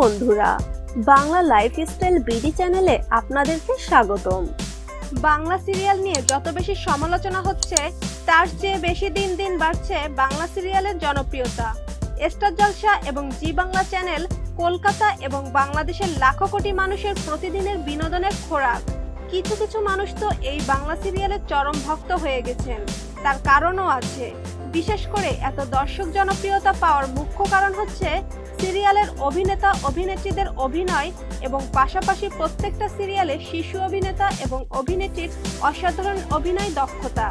বন্ধুরা, Bangla lifestyle BD চ্যানেলে আপনাদেরকে স্বাগতম। বাংলা সিরিয়াল নিয়ে যত বেশি সমালোচনা হচ্ছে, তার চেয়ে বেশি দিন দিন বাড়ছে বাংলা সিরিয়ালের জনপ্রিয়তা। স্টার জলসা এবং জি বাংলা চ্যানেল কলকাতা এবং বাংলাদেশের লাখো কোটি মানুষের প্রতিদিনের বিনোদনের খোরাক। কিছু কিছু মানুষ তো এই বাংলা সিরিয়ালের চরম ভক্ত হয়ে গেছেন। তার কারণও আছে। বিশেষ করে এত দর্শক জনপ্রিয়তা পাওয়ার মুখ্য কারণ হচ্ছে সিরিয়ালের অভিনেতা, অভিনেত্রীদের অভিনয় এবং পাশাপাশি প্রত্যেকটা সিরিয়ালে শিশু অভিনেতা এবং অভিনেত্রীর অসাধারণ অভিনয় দক্ষতা।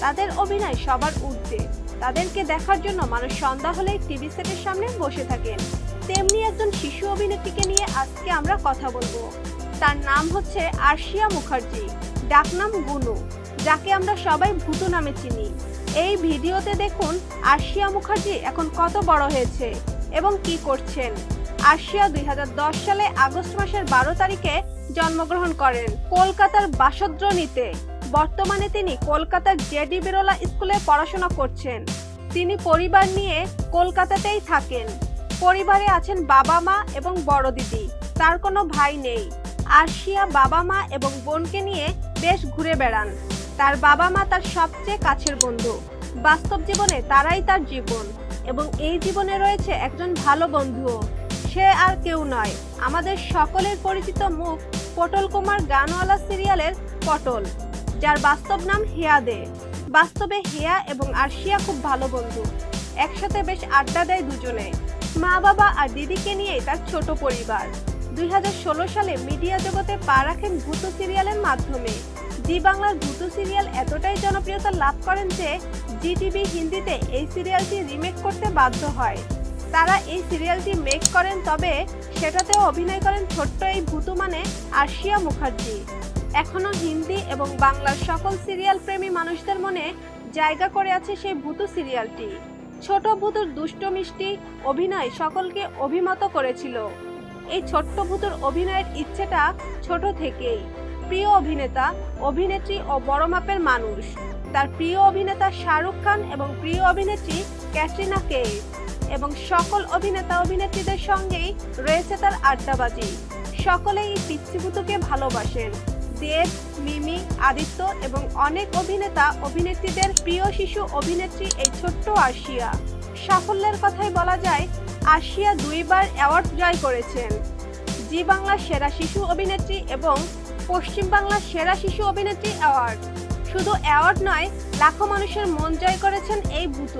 তাদের অভিনয় সবার ঊর্ধ্বে। তাদেরকে দেখার জন্য মানুষ সন্ধ্যা হলেই টিভি সেটের সামনে বসে থাকেন। তেমনি একজন শিশু অভিনেত্রীকে নিয়ে আজকে আমরা কথা বলব। তার নাম হচ্ছে আরশিয়া মুখার্জি। ডাকনাম গুনু, যাকে আমরা সবাই ভূতু নামে চিনি। এই ভিডিওতে দেখুন আশিয়া মুখার্জি এখন কত বড় হয়েছে এবং কি করছেন। আশিয়া দুই হাজার দশ সালে আগস্ট মাসের বারো তারিখে জন্মগ্রহণ করেন কলকাতার বাসদ্রনীতে বর্তমানে তিনি কলকাতার জেডি বিরলা স্কুলে পড়াশোনা করছেন। তিনি পরিবার নিয়ে কলকাতাতেই থাকেন। পরিবারে আছেন বাবা মা এবং বড় দিদি। তার কোনো ভাই নেই। আরশিয়া বাবা মা এবং বোনকে নিয়ে বেশ ঘুরে বেড়ান। তার বাবা মা তার সবচেয়ে কাছের বন্ধু। বাস্তব জীবনে তারাই তার জীবন এবং এই জীবনে রয়েছে একজন ভালো বন্ধুও। সে আর কেউ নয়, আমাদের সকলের পরিচিত মুখ পটল কুমার গানওয়ালা সিরিয়ালের পটল, যার বাস্তব নাম হেয়া দে। বাস্তবে হেয়া এবং আরশিয়া খুব ভালো বন্ধু। একসাথে বেশ আড্ডা দেয় দুজনে। মা বাবা আর দিদিকে নিয়েই তার ছোট পরিবার। দুই হাজার ষোলো সালে মিডিয়া জগতে পা রাখেন ভূত সিরিয়ালের মাধ্যমে। জি বাংলার ভূত সিরিয়াল এতটাই জনপ্রিয়তা লাভ করেন যে জি টিভি হিন্দিতে এই সিরিয়ালটি রিমেক করতে বাধ্য হয়। তারা এই সিরিয়ালটি মেক করেন তবে সেটাতেও অভিনয় করেন ছোট্ট এই ভূতু মানে আশিয়া মুখার্জি। এখনও হিন্দি এবং বাংলার সকল সিরিয়াল প্রেমী মানুষদের মনে জায়গা করে আছে সেই ভূতু সিরিয়ালটি। ছোট ভূতুর দুষ্ট মিষ্টি অভিনয় সকলকে অভিমত করেছিল। এই ছোট্ট ভূতুর অভিনয়ের ইচ্ছেটা ছোট থেকেই। প্রিয় অভিনেতা, অভিনেত্রী ও বড় মাপের মানুষ। তার প্রিয় অভিনেতা শাহরুখ খান এবং প্রিয় অভিনেত্রী ক্যাটরিনা কেফ এবং সকল অভিনেতা অভিনেত্রীদের সঙ্গেই রয়েছে তার আড্ডাবাজি। সকলেই এই ভালোবাসেন। দেব, মিমি, আদিত্য এবং অনেক অভিনেতা, অভিনেত্রীদের প্রিয় শিশু অভিনেত্রী এই ছোট্ট আর্শিয়া সাফল্যের কথাই বলা যায় আর্শিয়া দুইবার অ্যাওয়ার্ড জয় করেছেন। জি বাংলার সেরা শিশু অভিনেত্রী এবং পশ্চিম বাংলার সেরা শিশু অভিনেত্রী অ্যাওয়ার্ড। শুধু অ্যাওয়ার্ড নয়, লাখো মানুষের মন জয় করেছেন এই ভূত।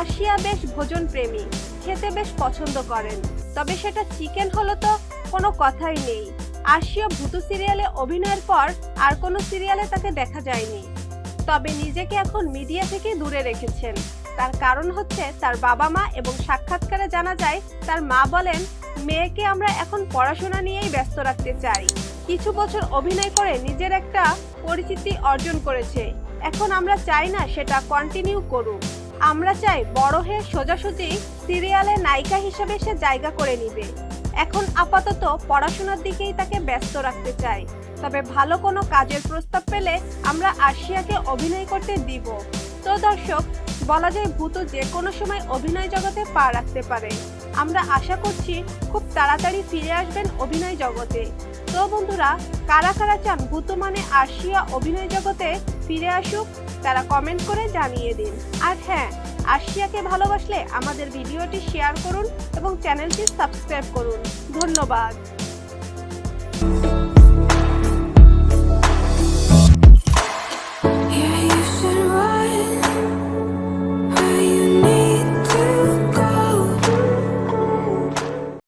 আসিয়া বেশ ভোজন প্রেমী খেতে বেশ পছন্দ করেন। তবে সেটা চিকেন হলো তো কোনো কথাই নেই। আসিয়া ভূত সিরিয়ালে অভিনয়ের পর আর কোনো সিরিয়ালে তাকে দেখা যায়নি। তবে নিজেকে এখন মিডিয়া থেকে দূরে রেখেছেন। তার কারণ হচ্ছে তার বাবা মা এবং সাক্ষাৎকারে জানা যায়, তার মা বলেন, মেয়েকে আমরা এখন পড়াশোনা নিয়েই ব্যস্ত রাখতে চাই। কিছু বছর অভিনয় করে নিজের একটা পরিচিতি অর্জন করেছে। এখন আমরা চাই না সেটা কন্টিনিউ করুক। আমরা চাই বড় হয়ে সোজাসুজি সিরিয়ালে নায়িকা হিসেবে সে জায়গা করে নিবে। এখন আপাতত পড়াশোনার দিকেই তাকে ব্যস্ত রাখতে চাই। তবে ভালো কোনো কাজের প্রস্তাব পেলে আমরা আর্শিয়াকে অভিনয় করতে দিব। তো দর্শক, বলা যায় ভূত যে কোনো সময় অভিনয় জগতে পা রাখতে পারে। আমরা আশা করছি খুব তাড়াতাড়ি ফিরে আসবেন অভিনয় জগতে। তো বন্ধুরা, কারা কারা চান ভূত মানে আর্শিয়া অভিনয় জগতে ফিরে আসুক, তারা কমেন্ট করে জানিয়ে দিন। আর হ্যাঁ আর্শিয়াকে ভালোবাসলে আমাদের ভিডিওটি শেয়ার করুন এবং চ্যানেলটি সাবস্ক্রাইব করুন। ধন্যবাদ।